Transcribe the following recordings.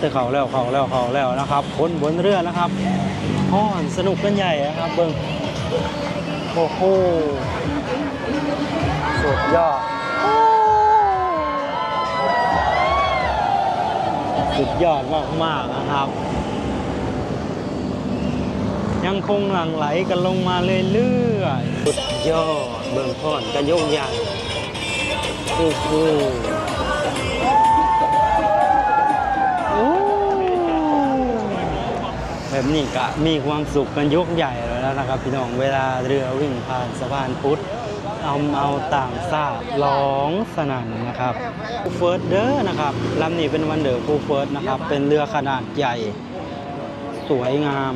แต่เขาแล้วเขาแล้วเขาแล้วนะครับคนบนเรือนะครับฮ้อนสนุกกันใหญ่นะครับเบิ้งโอ้โหสุดยอดสุดยอดมากๆนะครับ ยังคงหลั่งไหลกันลงมาเรื่อยๆสุดยอดเบิ่งพ่อนกันโยกใหญ่โอ้โห แบบนี้ก็มีความสุขกันยกใหญ่แล้วนะครับพี่น้องเวลาเรือวิ่งผ่านสะพานพุทธเอาเอาต่างซาร้องสนั่นนะครับฟูเฟิร์สเดอร์นะครับลำนี้เป็นวันเดอร์ฟูเฟิร์สนะครับ เป็นเรือขนาดใหญ่ สวยงาม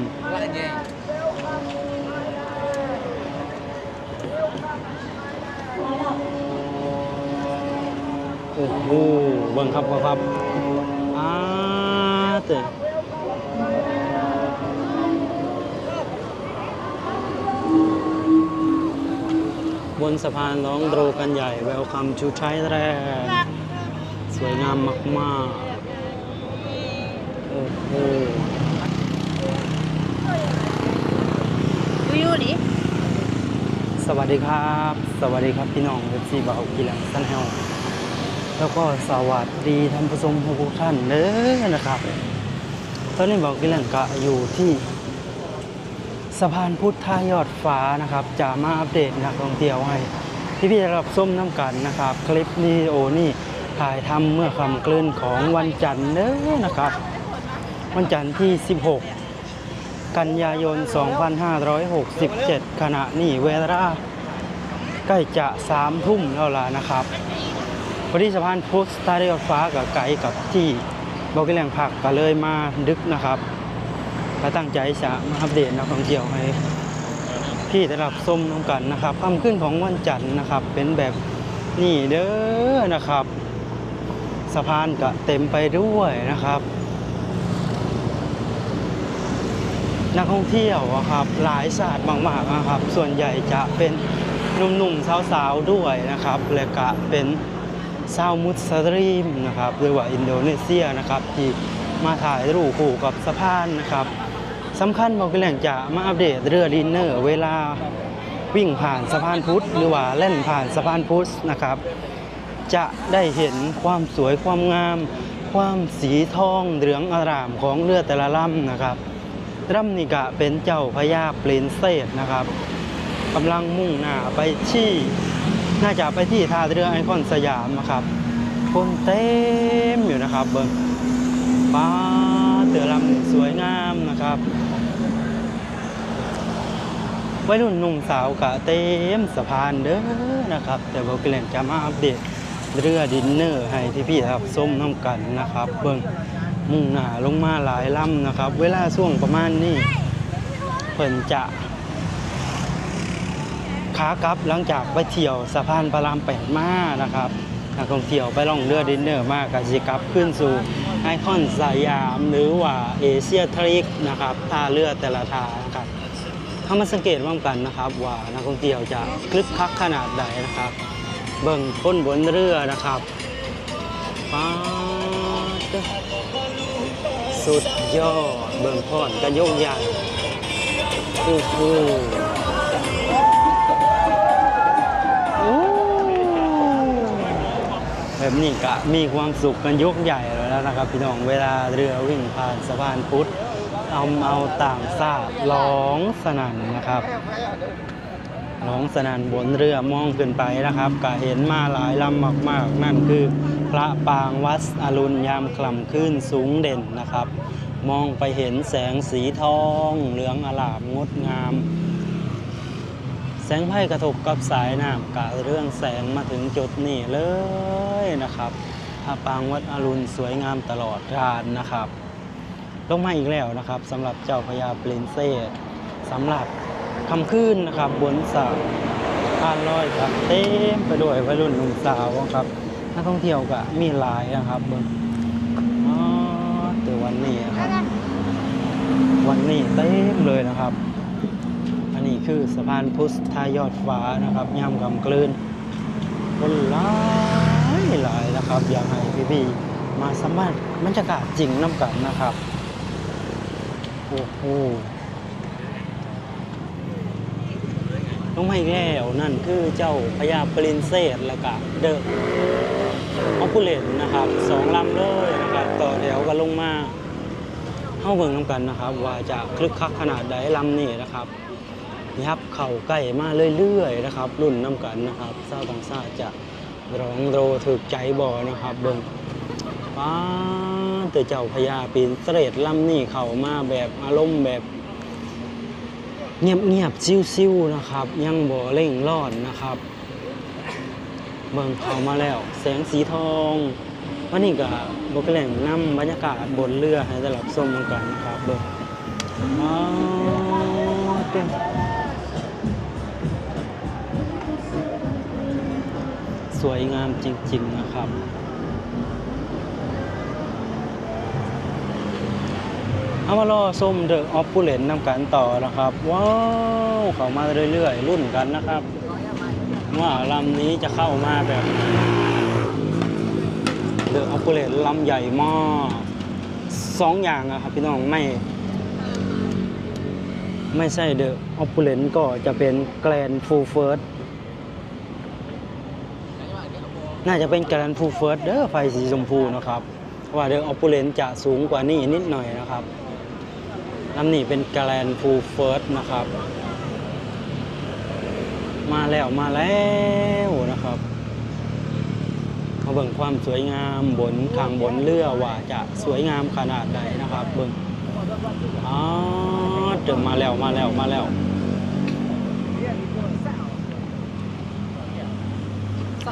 โอ้โหเบิ่งครับครับอ่าเต๋ บนสะพานร้องโดรกันใหญ่แววคำชูใช้แรกสวยงามมากๆ โอ้โหวิวดิสวัสดีครับ สวัสดีครับพี่น้องเอฟซีบ่าวกีฬาสันเฮาแล้วก็สวัสดีท่านผู้ชมทุกท่านเด้อนะครับ ตอนนี้บ่าวกีฬากะอยู่ที่ สะพานพุทธายอดฟ้านะครับจะมาอัปเดตนักท่องเที่ยวให้ที่พี่ๆได้รับส้มน้ำกันนะครับ คลิปนี้โอนี่ถ่ายทำเมื่อค่ำกลืนของวันจันทร์เด้อนะครับ วันจันทร์ที่ 16 กันยายน 2567 ขณะนี้เวลาใกล้จะสามทุ่มแล้วล่ะนะครับพอดีสะพานพุทธาร์ทรถฟ้ากับไกลกับที่บอกกิแหล่งผักก็เลยมาดึกนะครับ ก็ตั้งใจจะมาอัปเดตนักท่องเที่ยวให้พี่ได้รับส้มน้ำกันนะครับค่ำขึ้นของวันจันทร์นะครับ เป็นแบบนี่เด้อนะครับสะพานก็เต็มไปด้วยนะครับ นักท่องเที่ยวอะครับ หลายศาสตร์มากๆนะครับ ส่วนใหญ่จะเป็นหนุ่มๆสาวๆด้วยนะครับ และก็เป็นชาวมุสลิมนะครับหรือว่าอินโดนีเซียนะครับ ที่มาถ่ายรูปคู่กับสะพานนะครับ สำคัญบอกเป็นแหล่งจะมาอัปเดตเรือดินเนอร์เวลาวิ่งผ่านสะพานพุทธหรือว่าเล่นผ่านสะพานพุทธนะครับ จะได้เห็นความสวยความงาม ความสีทองเหลืองอารามของเรือแต่ละลำนะครับร่ำนี่กะเป็นเจ้าพญาเปลนเซตนะครับกำลังมุ่งหน้าไปที่น่าจะไปที่ท่าเรือไอคอนสยามนะครับคนเต็มอยู่นะครับเบิ้งป้าเตือลำสวยงามนะครับ วัยรุ่นหนุ่มสาวกะเต็มสะพานเด้อนะครับ แต่บอกเกลนจะมาอัปเดตเรือดินเนอร์ให้พี่ๆครับส้มน้ำกันนะครับ เบิ้งมุ่งหน้าลงมาหลายลำนะครับ เวลาช่วงประมาณนี้เพิ่นจะขากลับหลังจากไปเที่ยวสะพานพระรามแปดมานะครับนักท่องเที่ยวไปล่องเรือดินเนอร์มากก็สิกลับขึ้นสู่ไอคอนสยามหรือว่าเอเชียทริกนะครับท่าเรือแต่ละท่านะครับ ถ้ามาสังเกตร่วมกันนะครับ ว่านักท่องเที่ยวจะคลึกคักขนาดใดนะครับ เบิ่งคนบนเรือนะครับป๊าดสุดยอดเบิ่งพ่อนกันโยกใหญ่โอ้โหแบบนี้ก็มีความสุขกันยกใหญ่แล้วนะครับ พี่น้องเวลาเรือวิ่งผ่านสะพานพุทธ เอาเอาต่างซาร้องสนั่นนะครับร้องสนั่นบนเรือมองขึ้นไปนะครับก็เห็นมาหลายลำมากๆ นั่นคือพระปางวัดอรุณยามคล่ำขึ้นสูงเด่นนะครับ มองไปเห็นแสงสีทอง เหลืองอลามงดงาม แสงไพ่กระทบกับสายน้ำกะเรื่องแสงมาถึงจุดนี้เลยนะครับพระปางวัดอรุณสวยงามตลอดกาลนะครับ ลงมาอีกแล้วนะครับสำหรับเจ้าพญาเปรินเซสสำหรับคำคืนนะครับ บนสระพานลอยครับเต็มไปด้วยวัยรุ่นหนุ่มสาวครับนักท่องเที่ยวก็มีหลายนะครับเบนอ๋อแต่วันนี้ครับ วันนี้เต็มเลยนะครับ อันนี้คือสะพานพุทธทายอดฟ้านะครับย่ำกำกลืนคนหลายหลายนะครับอยากให้พี่ๆมาสัมผัสบรรยากาศจริงน้ำกันนะครับ โอ้โหลงมาอีกแล้วนั่นคือเจ้าพญาปรินเซสแล้วก็เดอะออปูเลนนะครับสองลำเลยนะครับต่อแถวกันลงมาเข้าเบิ่งน้ำกันนะครับ ว่าจะคลึกคักขนาดใดลำนี้นะครับยับเข่าใกล้มาเรื่อยๆนะครับ รุ่นน้ำกันนะครับเศร้าต่างชาจะร้องโรถึกใจบ่นะครับเบิ่ง ป้าแต่เจ้าพญาปีนเสร็จลำนี่เข้ามาแบบอารมณ์แบบเงียบๆซิวๆนะครับ ยังบ่เร่งร้อนนะครับ เบิ่งเข้ามาแล้ว แสงสีทองวันนี้ก็บกแหล่งนำบรรยากาศบนเรือให้ได้รับชมกันนะครับเบิ่งอ้าวเต็มสวยงามจริง ๆ นะครับ เอามารอส้มเดอะออฟปูเลนนำกันต่อนะครับ ว้าวเข้ามาเรื่อยๆรุ่นกันนะครับ ว่าลำนี้จะเข้ามาแบบเดอะออฟปูเลนลำใหญ่มากสองอย่างอะครับพี่น้องไม่ ไม่ใช่เดอะออฟปูเลนก็จะเป็นแกรนฟูเฟิร์สน่าจะเป็นแกรนฟูเฟิร์สเด้อไฟสีชมพูนะครับว่าเดอะออฟปูเลนจะสูงกว่านี้นิดหน่อยนะครับ ลำนี้เป็นแกรนฟูเฟิร์สนะครับ มาแล้วมาแล้วนะครับมาเบิ่งความสวยงามบนทางบนเรือว่าจะสวยงามขนาดใดนะครับเบิ่งอ๋อเจอมาแล้วมาแล้วมาแล้ว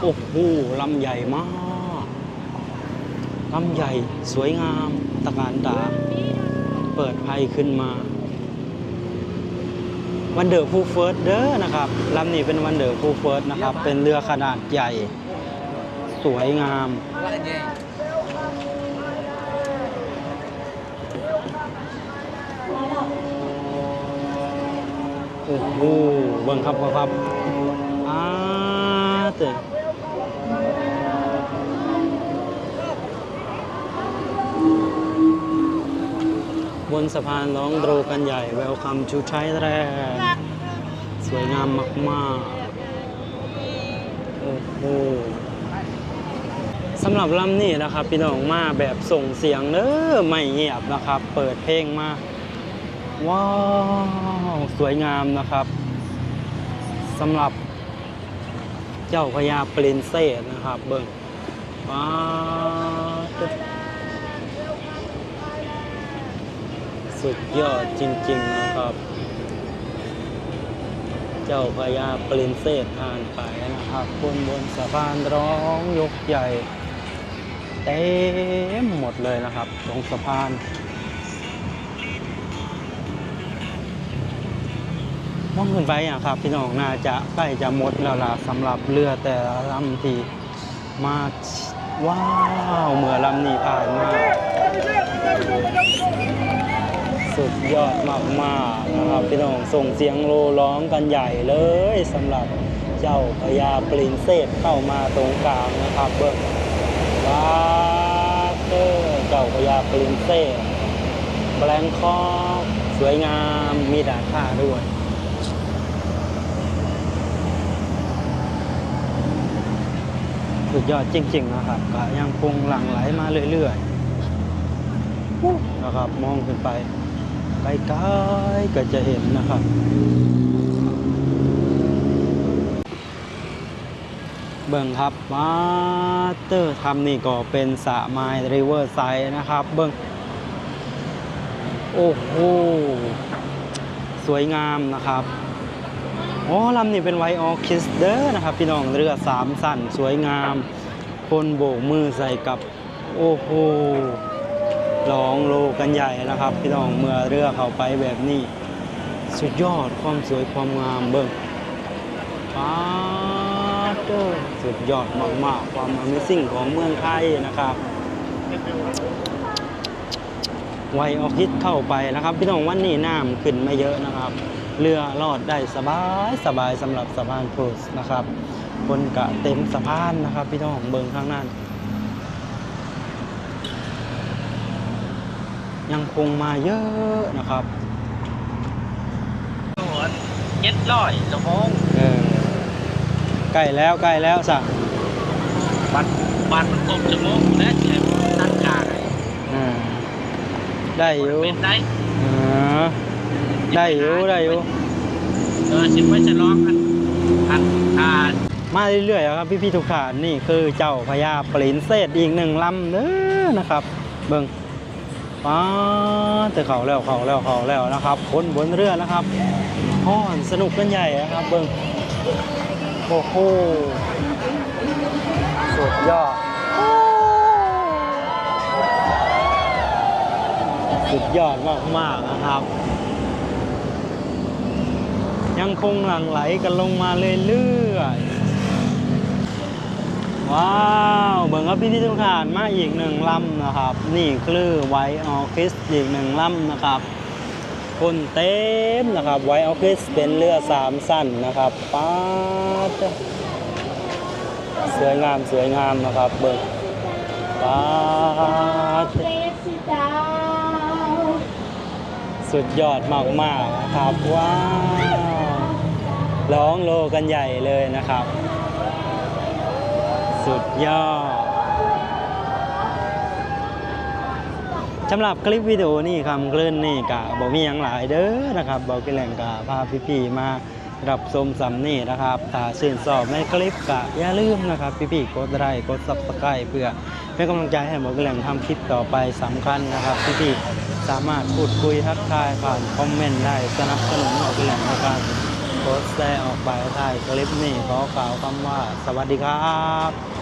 โอ้โหลำใหญ่มากลำใหญ่สวยงามตะการตา เปิดไพ่ขึ้นมาวันเดอร์ฟูเฟิร์สเด้อนะครับลำนี้เป็นวันเดอร์ฟูเฟิร์สนะครับ เป็นเรือขนาดใหญ่ สวยงาม โอ้โหเบิ่งครับครับอ่าเตะ บนสะพานร้องโดรกันใหญ่ Welcome to Thailand สวยงามมากๆ โอ้โหสำหรับลำนี้นะครับ พี่น้องมาแบบส่งเสียงเนอไม่เงียบนะครับ เปิดเพลงมา ว้าว สวยงามนะครับสำหรับเจ้าพญาปรินเซสนะครับ เบิ่งว้าว สุดยอดจริง ๆ นะครับ เจ้าพญาปรินเซสผ่านไปนะครับบนบนสะพานร้องยกใหญ่ เต็มหมดเลยนะครับ ตรงสะพานมองขึ้นไปอะครับ พี่น้องน่าจะใกล้จะหมดแล้วล่ะสำหรับเรือแต่ละลำที่มาว้าว เมื่อลำนี้ผ่านมา สุดยอดมากๆนะครับพี่น้องส่งเสียงโรร้องกันใหญ่เลยสำหรับเจ้าพญาปรินเซสเข้ามาตรงกลางนะครับเบิ้งว้าวเจ้าพญาปรินเซสแบลงคอกสวยงามมีดาดผ้าด้วยสุดยอดจริงๆนะครับก็ยังคงหลั่งไหลมาเรื่อยๆนะครับมองขึ้นไป ไกลๆก็จะเห็นนะครับเบิ่งครับมาเตอร์ทำนี่ก็เป็นสะไมล์ริเวอร์ไซด์นะครับ เบิ่งโอ้โหสวยงามนะครับอ๋อลำนี้เป็นไวออคิสเดอร์นะครับ พี่น้องเรือสามสั้นสวยงาม คนโบกมือใส่กับ โอ้โห ร้องโลกันใหญ่นะครับ พี่น้องเมื่อเรือเข้าไปแบบนี้ สุดยอดความสวยความงามเบิ่งป้าดเด้อสุดยอดมากๆ ความ Amazing ของเมืองไทยนะครับไวออกฮิตเข้าไปนะครับ พี่น้องวันนี้น้ำขึ้นไม่เยอะนะครับ เรือรอดได้สบายสบายสำหรับสะพานพุสนะครับ คนกะเต็มสะพานนะครับ พี่น้องเบิงข้างนั้น ยังคงมาเยอะนะครับโอ้โหเจ็ดร้อยชั่วโมงเออใกล้แล้วใกล้แล้วสั่งบัตรบัตรมันครบชั่วโมงแล้วแค่ตั้งกลางอ่าได้อยู่เป็นได้อ่าได้อยู่ได้อยู่เออสิบไว้จะร้องกันอันอ่ามาเรื่อยๆครับพี่ๆทุกท่านนี่คือเจ้าพญาปลินเศษอีกหนึ่งลำเด้อนะครับ เบิ่ง ป้าแต่เขาแล้วเขาแล้วเขาแล้วนะครับคนบนเรือนะครับฮ้อนสนุกกันใหญ่นะครับเบิ่งโอ้โหสุดยอดสุดยอดมากๆนะครับ ยังคงหลั่งไหลกันลงมาเรื่อยๆ ว้าวเบิ่งครับพี่ที่ทุกท่านมาอีกหนึ่งลำนะครับ นี่คือไวออคิสอีกหนึ่งลำนะครับคนเต็มนะครับไวออคิสเป็นเรือสามสั้นนะครับป๊าดสวยงามสวยงามนะครับเบิ่งป๊าดสุดยอดมากๆนะครับว้าวร้องโลกันใหญ่เลยนะครับ สุดยอดสำหรับคลิปวิดีโอนี่คำกลื่นนี่กะบอกมีอย่างหลายเด้อนะครับบอกกิแหล่งกะพาพี่ๆมารับชมสำนี่นะครับ ถ้าชื่นชอบในคลิปกะอย่าลืมนะครับพี่ๆกดไลค์กดซับสไครต์เพื่อเป็นกำลังใจให้บอกกิแหล่งทำคลิปต่อไปสำคัญนะครับพี่ๆสามารถพูดคุยทักทายผ่านคอมเมนต์ได้สนับสนุนบอกกิแหล่งในการโพสต์แชร์ออกไปถ่ายคลิปนี้ขอกล่าวคำว่า สวัสดีครับ